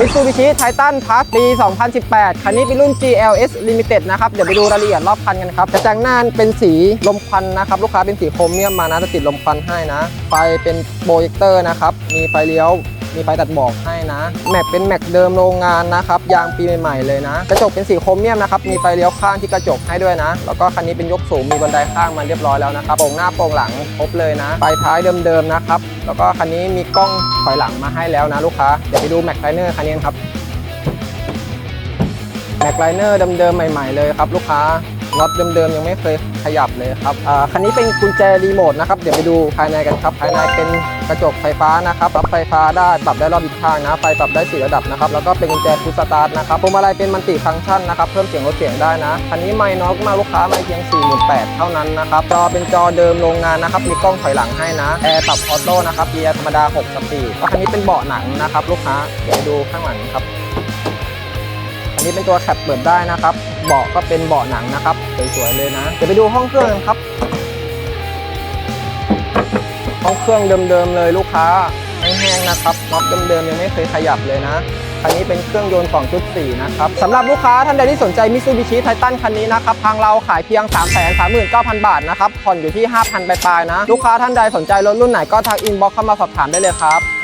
มิตซูบิชิไททันพัสปี 2018 คันนี้เป็นรุ่น GLS Limited นะครับ เดี๋ยวไปดูรายละเอียดรอบคันกันครับ กระจังหน้าเป็นสีลมควันนะครับ ลูกค้าเป็นสีโครเมียมมานะจะติดลมควันให้นะ ไฟเป็นโปรเจคเตอร์นะครับ มีไฟเลี้ยว มีไฟตัดหมอกให้นะ แม็กเป็นแม็กเดิมโรงงานนะครับยางปีใหม่ๆเลยนะ กระจกเป็นสีโครเมียมนะครับมีไฟเลี้ยวข้างที่กระจกให้ด้วยนะ แล้วก็คันนี้เป็นยกสูงมีบันไดข้างมาเรียบร้อยแล้วนะครับโป่งหน้าโป่งหลังครบเลยนะไฟท้ายเดิมๆนะครับแล้วก็คันนี้มีกล้องถอยหลังมาให้แล้วนะลูกค้าเดี๋ยวไปดูแม็กไลเนอร์คันนี้ครับแม็กไลเนอร์เดิมๆใหม่ ๆเลยครับลูกค้า น็อตเดิมๆยังไม่เคยขยับเลยครับอ่าคันนี้เป็นกุญแจรีโมทนะครับเดี๋ยวไปดูภายในกันครับ ภายในเป็นกระจกไฟฟ้านะครับปรับไฟฟ้าได้ปรับได้รอบทิศทางนะไฟปรับได้สี่ระดับนะครับแล้วก็เป็นกุญแจพุชสตาร์ทนะครับพวงมาลัยเป็นมัลติฟังก์ชันนะครับเพิ่มเสียงลดเสียงได้นะคันนี้ไม่น้อยมาลูกค้าไม่เพียง 48,000เท่านั้นนะครับจอเป็นจอเดิมโรงงานนะครับมีกล้องถอยหลังให้นะแอร์ปรับออโต้นะครับเกียร์ธรรมดา6สปีดก็คันนี้เป็นเบาะหนังนะครับลูกค้าเดี๋ยวไปดูข้างหลังครับ อันนี้เป็นตัวแคปเปิดได้นะครับ เบาะก็เป็นเบาะหนังนะครับ สวยๆเลยนะ เดี๋ยวไปดูห้องเครื่องกันครับ ห้องเครื่องเดิมๆเลยลูกค้าแห้งๆนะครับน็อตเดิมๆยังไม่เคยขยับเลยนะคันนี้เป็นเครื่องยนต์ 2.4 นะครับสำหรับลูกค้าท่านใดที่สนใจ Mitsubishi Titan คันนี้นะครับ ทางเราขายเพียง 339,000 บาทนะครับ ผ่อนอยู่ที่ 5,000 ปลายๆนะ ลูกค้าท่านใดสนใจรถรุ่นไหนก็ทักอินบ็อกเข้ามาสอบถามได้เลยครับ